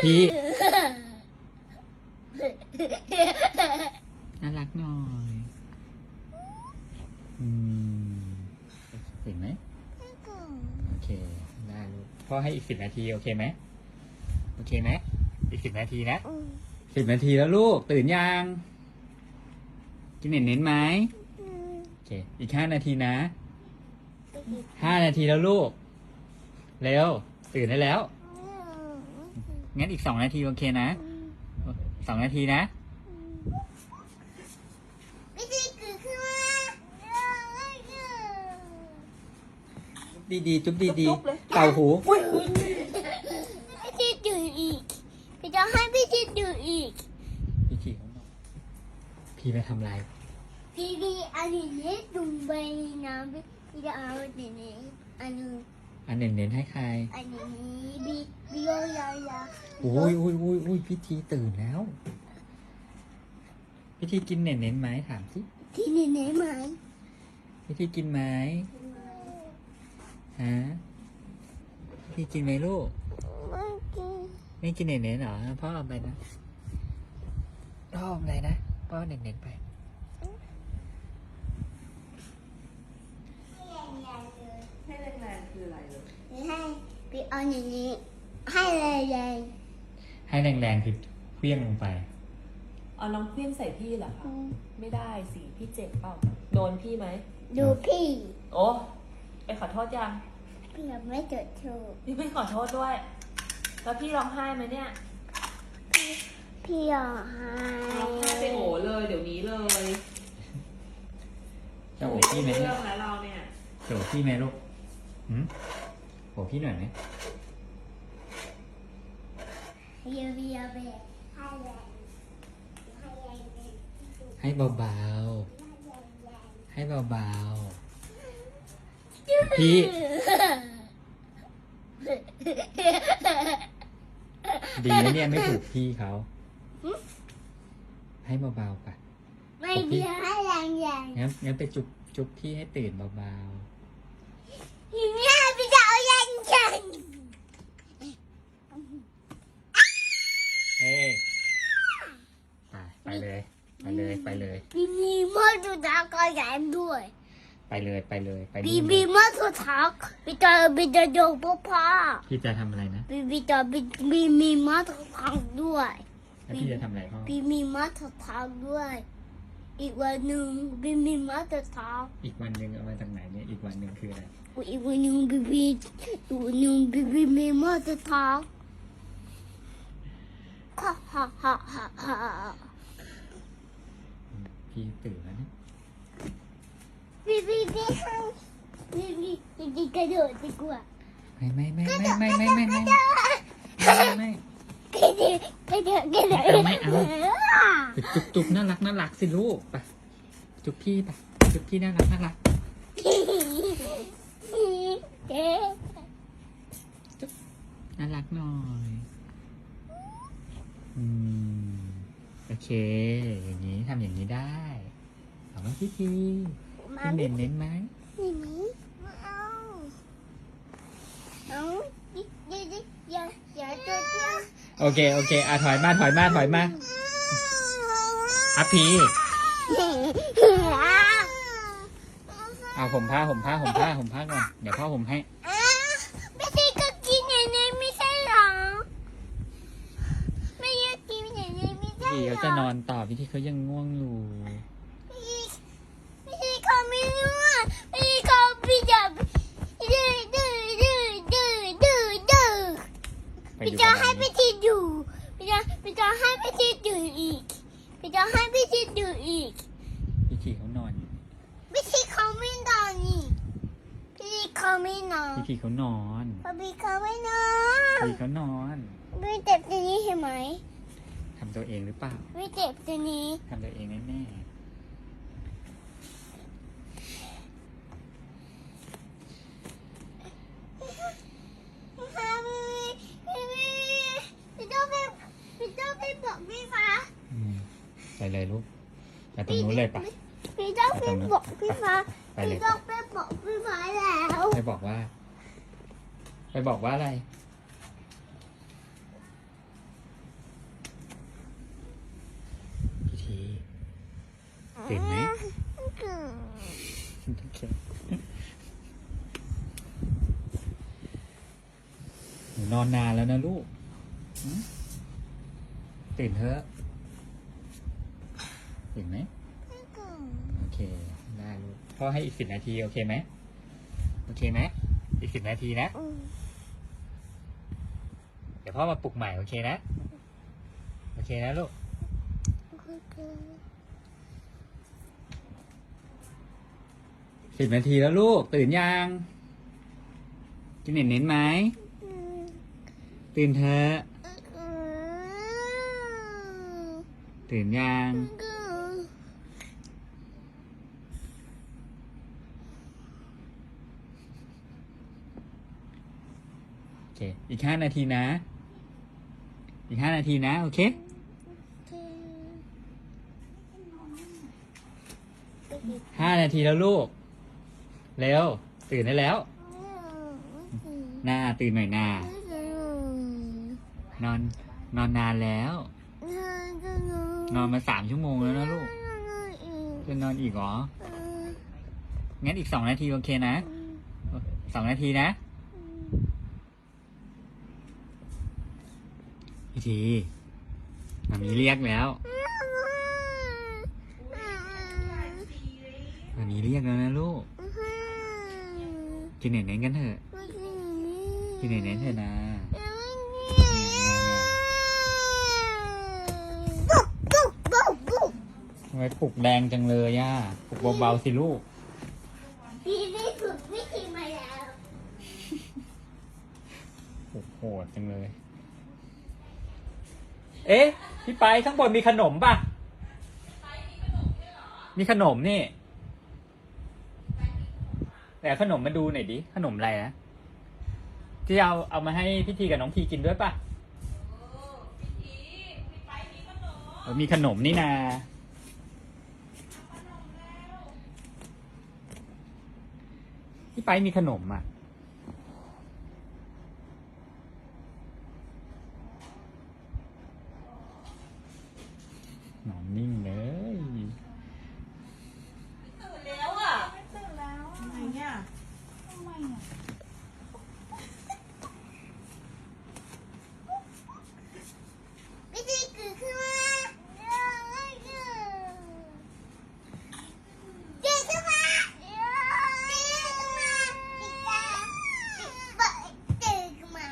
พี่น่ารักหน่อยอืมเห็นไหมโอเค ได้ลูกพ่อให้อีกสิบนาที โอเคไหมโอเคไหมอีกสิบนาทีนะสิบนาทีแล้วลูก ตื่นยังกินเน้นเน้นไหมโอเค อีกห้านาทีนะห้านาทีแล้วลูก เร็ว ตื่นได้แล้ว งั้นอีกสองนาทีโอเคนะสองนาทีนะไม่ได้เกิดขึ้นมาดีดีๆจุ๊บดีดีจุ๊บเลยเป่าหูอุ้ยอุ้ยไม่ได้ดื่มอีกพี่จะให้พี่ที่ดื่มอีก พี่ขี่เขาบอกพี่ไปทำอะไรพี่พี่อันนี้เนี่ยดุมไปนะพี่พี่จะเอาอันนี้อันนี้ อันเน้นเน้นๆให้ใคร อันนี้พี่พี่โยยายาอุ้ยอุ้ยอุ้ยอุ้ยพิธีตื่นแล้ว พิธีกินเน้นเน้นๆไหมถามสิที่นี่ไหนไหมพิธีกินไหมฮะพิธีกินไหมลูก ไม่กินไม่กินเน้นเน้นๆเหรอพ่อเอาไปนะพ่อเอาอะไรนะพ่อเอาเน้นเน้นๆไป ให้แรงๆคืออะไรเลยให้พี่เอาอย่างนี้ ให้เลยเลยให้แรงๆคือเคลี้ยงลงไป เอาน้องเคลื่อนใส่พี่เหรอคะไม่ได้สิพี่เจ็บเปล่าโดนพี่ไหมดูพี่โอ้ไอขอโทษยังพี่ยังไม่จดถูกพี่ไม่ขอโทษด้วย แล้วพี่ร้องไห้ไหมเนี่ยพี่อยากให้ร้องไห้ไปโอเลยเดี๋ยวนี้เลยจะโอบพี่ไหมเรื่เนี่อยงแล้วเราเนี่ย จะโอบพี่ไหมลูก หืมโอบพี่หน่อยไหมเยียวยาไปให้เลยให้เลยให้เบาๆ ให้เบาๆ พี่ ดีนะเนี่ยไม่ถูกพี่เขา ให้เบาๆไปไม่เดียวให้แรงแรงงั้นงั้นไปจุ๊บจุ๊บพี่ให้ตื่นเบาที นี้พี่ะเอาแรงแรงเฮ้ยไปเลย ไปเลยไปเลยพี่มีมอสุทักก็แรงด้วยไปเลยไปเลยไปพี่นู่นเลมียมอสุทักพี่จะพี่จะโดนพ่อพ่อพี่จะทำอะไรนะพี่จะพี่มีมีมอสุทักด้วยแล้วพี่จะทำอะไรพ่อพี่มีมอสุทักด้วย อีกวันหนึ่งพี่มีมอสุทักอีกวันหนึ่งเอามาจากไหนเนี่ยอีกวันหนึ่งคืออะไร อีกวันหนึ่งพี่พี่อีวันหนึ่งพี่พี่มีมอสุทักฮ่าฮ่าฮ่าฮ่าฮ่าพี่ตื่นแล้วเนะพี่พี่พี่ให้พี่พี่พี่พี่กระโดดดีกว่าไม่ไม่ไม่ไม่ไม่ไม่ไม่ไม่ไม่ไม่กระโดดกระโดดกระโดดไม่เอาไปจุ๊บจุบน่ารักน่ารักสิลูกไปจุ๊บพี่ไปจุ๊บพี่น่ารักน่ารัก เจ๊ น่ารักหน่อยอืมโอเค อย่างนี้ทำอย่างนี้ได้เอาไหมพี่ทีมาพี่ไม่เน้นเน้นไหมไม่มีไม่เอาเอาเดี๋ยวเดี๋ยวอย่าอย่าตัวเดียวโอเค โอเคอะถอยมาถอยมาถอยมาอะพี่เอาผมผ้าผมผ้าผมผ้าผมผ้าก่อนเดี๋ยวพ่อผมให้ นี้ไม่ใช่พี่เขาจะนอนต่อพี่ทีเขายังง่วงอยู่ไม่ใช่เขาไม่รู้อะไม่ใช่เขาพี่จะดื้อดื้อดื้อดื้อดื้อดื้อพี่จะให้พี่ทีดูพี่จะพี่จะให้พี่ทีดูอีกพี่จะให้พี่ทีดูอีกพี่ทีเขานอนพี่ทีเขาไม่นอนนี่พี่ทีเขาไม่นอนพี่ทีเขานอนพี่เขาไม่นอนพี่เขานอนพี่เจ็บตัวนี้เห็นไหม ทำตัวเองหรือเปล่าพี่เจ็บตัวนี้ทำตัวเองแน่พี่พี่ต้องไปพี่ต้องไปบอกพี่ฟ้าๆอืมไปเลยลูกไปตรงนู้นเลยปะ พี่ต้องไปบอกพี่ฟ้าไปเลย พี่ต้องไปบอกพี่ฟ้าแล้ว ไปบอกว่า ไปบอกว่าอะไร ตื่นไหมโอเคหนูนอนนานแล้วนะลูก ตื่นเถอะตื่นไหมโอเค ได้ลูก พ่อให้อีกสิบนาที โอเคไหม โอเคไหม อีกสิบนาทีนะ เดี๋ยวพ่อมาปลุกใหม่ โอเคนะ โอเคนะลูก สิบนาทีแล้วลูก ตื่นยังกินเน้นเน้นไหม ตื่นเถอะตื่นยังโอเค อีกห้านาทีนะ อีกห้านาทีนะ โอเคห้านาทีแล้วลูก เร็ว ตื่นได้แล้วหน้าตื่นหน่อยหน้านอน นอนนานแล้ว นอนมาสามชั่วโมงแล้วนะลูกจะนอนอีกเหรอ งั้นอีกสองนาทีโอเคนะ สองนาทีนะพี่ทีมามีเรียกแล้วมามีเรียกแล้วนะลูก กินเน้นๆกันเถอะ กินเน้นๆเถอะนะทำไมปลุกแดงจังเลยย่าปลุกเบาๆสิลูก พี่ได้ฝึกวิธีมาแล้วโอ้โหดจังเลย เอ๊ะ พี่ไปข้างบนมีขนมป่ะ มีขนมนี่ แต่เอาขนมมาดูหน่อยดิ ขนมอะไรนะ ที่เอาเอามาให้พี่ทีกับน้องพีกินด้วยป่ะเออมีขนมนี่นาพี่ไปมีขนมอะ นอนนิ่งเลย ตื่นแล้วอะไม่ตื่นแล้วทำไมเนี่ย วิธีคือขึ้นมาเจ๊ขึ้นมาเจ๊ขึ้นมาปิดตาเจ๊ขึ้นมา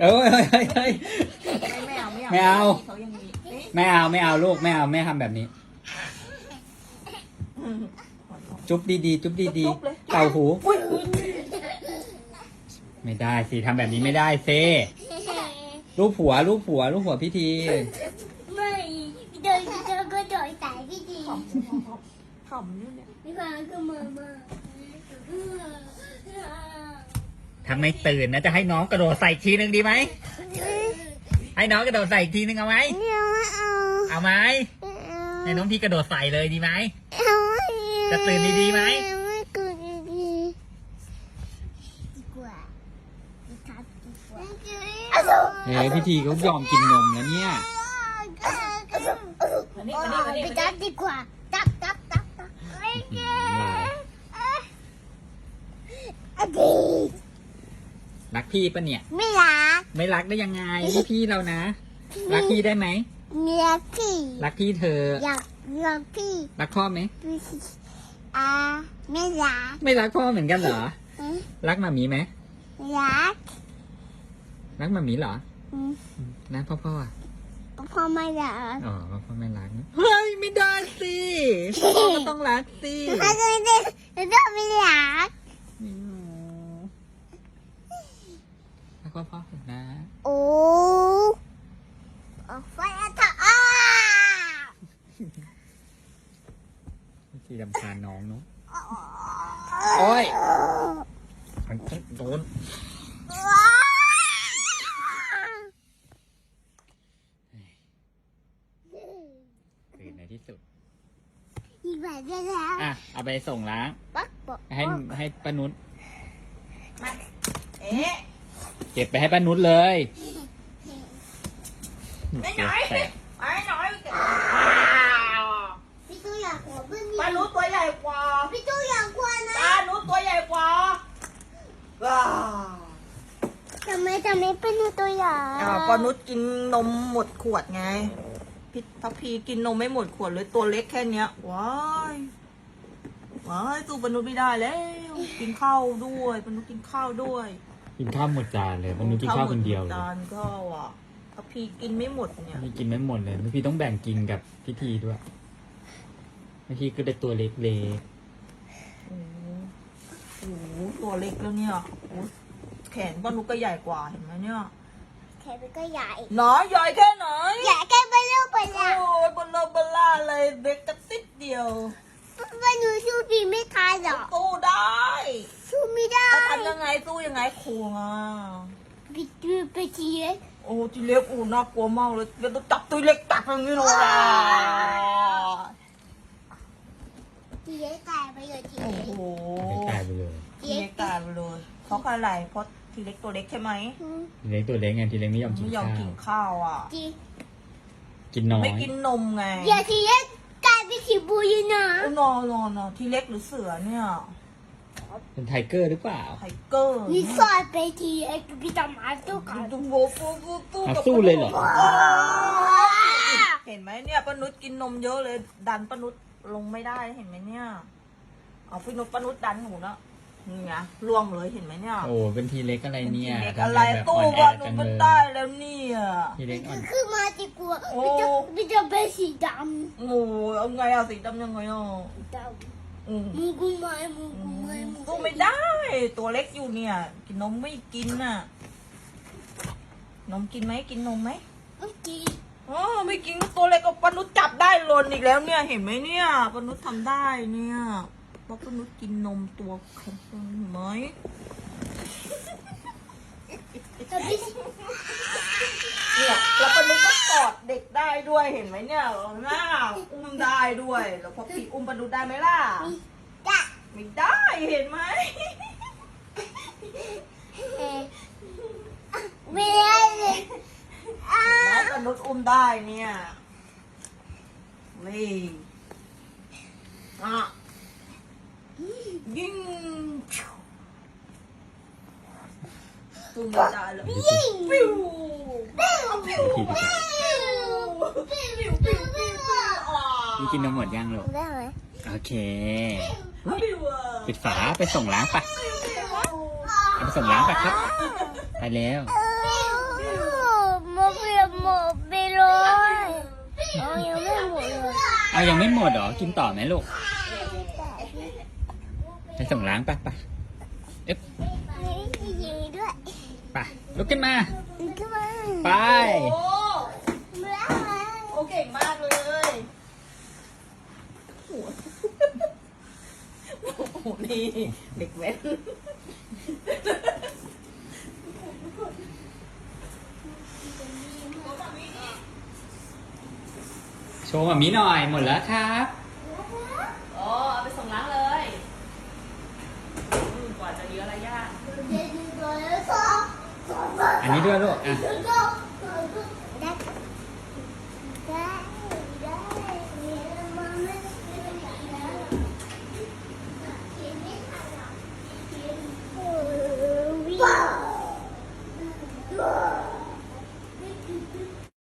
เอ้ยเฮ้ยเฮ้ยเฮ้ย ไม่เอาไม่เอาไม่เอา เขายังมีเอ๊ะไม่เอาไม่เอาลูกไม่เอาไม่ทำแบบนี้ จุ๊บดีๆจุ๊บดีๆเป่าหูไม่ได้สิทำแบบนี้ไม่ได้เซรูปหัวรูปหัวรูปหัวพี่ทีไม่เดินเดินก็โดยสายพี่ดีขำอยู่เนี่ยพี่พาก็มามา ถ้าไม่ตื่นนะจะให้น้องกระโดดใส่อีกทีหนึ่งดีไหม ให้น้องกระโดดใส่อีกทีหนึ่งเอาไหมไม่เอาไม่เอาเอาไหมให้น้องพี่กระโดดใส่เลยดีไหม เอาจะตื่นดีๆไหม ไม่ตื่นดีๆดีกว่าดีครับดีกว่าเฮ้ยพี่ทีเขายอมกินนมแล้วเนี่ยอันนี้อันนี้อันนี้ไปจับดีกว่าจับจับจับจับไม่อื้อเก่หือลายอดีต รักพี่ปะเนี่ย ไม่รัก ไม่รักได้ยังไงนี่พี่เรานะ รักพี่ได้ไหมเมียพี่ รักพี่เธอ อยากรักพี่ รักพ่อไหมพี่อ่าไม่รัก ไม่รักพ่อเหมือนกันเหรออืมรักหมามีไหมรัก รักหมามีเหรออืมรักพ่อพ่ออะพ่อไม่รัก อ๋อพ่อไม่รักนะเฮ้ยไม่ได้สิพ่อก็ต้องรักสิถ้าจะไม่ได้จะไม่รัก รักพ่อพ่อเถอะนะ โอ้ไฟถออ้าที่ลำคาญน้องเนาะโอ้ยมันต้องโดนตื่นในที่สุดอีกแบบได้แล้วอะ เอาไปส่งล้างปักบอกให้ให้ป้านุชเอ๊ะ เก็บไปให้ป้านุชเลยไปไหนแตกไปไหนพี่ตู้อยากหัวเพื่อป้านุชตัวใหญ่กว่าพี่ตู้อยากหัวนะป้านุชตัวใหญ่กว่าว้าทำไมทำไมป้านุชตัวใหญ่อ๋อป้านุชกินนมหมดขวดไงพี่ทัพพีกินนมไม่หมดขวดเลยตัวเล็กแค่เนี้ยว้ายว้ายสู้ป้านุชไม่ได้แล้ว กินข้าวด้วยป้านุชกินข้าวด้วย กินข้าวหมดจานเลยมันนูกินข้าวคนเดียวเลยจานข้าวอะพักพีกินไม่หมดเนี่ยนี่กินไม่หมดเลยพี่ต้องแบ่งกินกับพิธีด้วยพิธีก็ได้ตัวเล็กโอ้โหโอ้โหตัวเล็กแล้วเนี่ยโอ้โหแขนปอนุชก็ใหญ่กว่าเห็นไหมเนี่ยแค่เป็นก็ใหญ่หนอใหญ่แค่ไหนใหญ่แค่ไปเร็วไปโอ้แล้วยบลาบลาเลยเด็กกระติดเดียว ว่าหนูสู้พี่ไม่ทันหรอกสู้ได้สู้ไม่ได้จะทำยังไงสู้ยังไงครูอะพี่ดูไปทีเล็กโอ้ทีเล็กอูน่ากลัวมากเลยเดี๋ยวต้องจับตัวเล็กจับอย่างนี้เลยอะทีเล็กตายไปเลยทีโอ้เล็กโหๆไม่กลายไปเลยทีเล็กตายไปเลยเพราะอะไรเพราะทีเล็กตัวเล็กใช่ไหมทีเล็กตัวเล็กไงทีเล็กไม่ยอมกินไม่ยอข้ามกินวข้าวอะทีกินน้อยไม่กินนมไงอย่าทีเล็กกลาย เป็นสีบูยนะโอ้นอนนอนนอนทีเล็กหรือเสือเนี่ยเป็นไทเกอร์หรือเปล่า ไทเกอร์นี่สอนไปทีเล็กพี่จะมาสู้กันดูโบฟูฟูฟูอะสู้เลยเหรอ เห็นไหมเนี่ยป้านุชกินนมเยอะเลย ดันป้านุชลงไม่ได้เห็นไหมเนี่ย เอาพี่นุชป้านุชดันหนูนะ นี่ไงล่วงเลยเห็นไหมเนี่ยโอ้เป็นทีเล็กอะไรเนี่ยเด็กทำอะไรแบบตู้อ่อนแอว่าหนูจังมันเลยได้แล้วเนี่ยทีเล็กอ่อนขึ้นมาดีกว่าโอ้พี่จะพี่จะเป็นสีดโอ้ยเอาไงเอาสีดำยังไงอะำดอืมำมูกุไม้มูกุไม้มูสู้ไม่ได้ ตัวเล็กอยู่เนี่ย กินนมไม่กินน่ะนมกินไหมกินนมไหมเมื่อกี้อ๋อไม่กินตัวเล็กก็ปานุษจับได้หล่นอีกแล้วเนี่ยเห็นไหมเนี่ยปานุษทำได้เนี่ย เพราะปานุษกินนมตัวแข็งเห็นไหมจะพี่เนี่ยแล้วปานุษก็กอดเด็กได้ด้วยเห็นไหมเนี่ยหน้าอุ้มได้ด้วย แล้วพอพี่อุ้มปานุษได้ไหมล่ะจ้ะไม่ได้เห็นไหมเอ๊ะไม่ได้เลยอ้าน้องปานุษอุ้มได้เนี่ยนี่อะ ยิงตุ้มไม่ได้เลยยิงปิ้วปิ้วพิธีดีกว่าปิ้วปิ้วปิ้วปิ้วนี่กินนมหมดยังลูกได้ไหมโอเคปิ้วอะปิดฝาไปส่งล้างไปเอาไปส่งล้างไปครับไปแล้วหมดไปหมดไปเลยอ๋อยังไม่หมดเลยเอายังไม่หมดเหรอกินต่อไหมลูก ไปส่งล้างไปไปเอ๊ะมียิงด้วยไปลุกขึ้นมาขึ้นมาไปโอ้เมื่อไหร่โอเก่งมากเลยโอ้โหนี่เด็กแว้นโชว์แบบนี้หน่อยหมดแล้วครับ Ha, dua tu. Ah.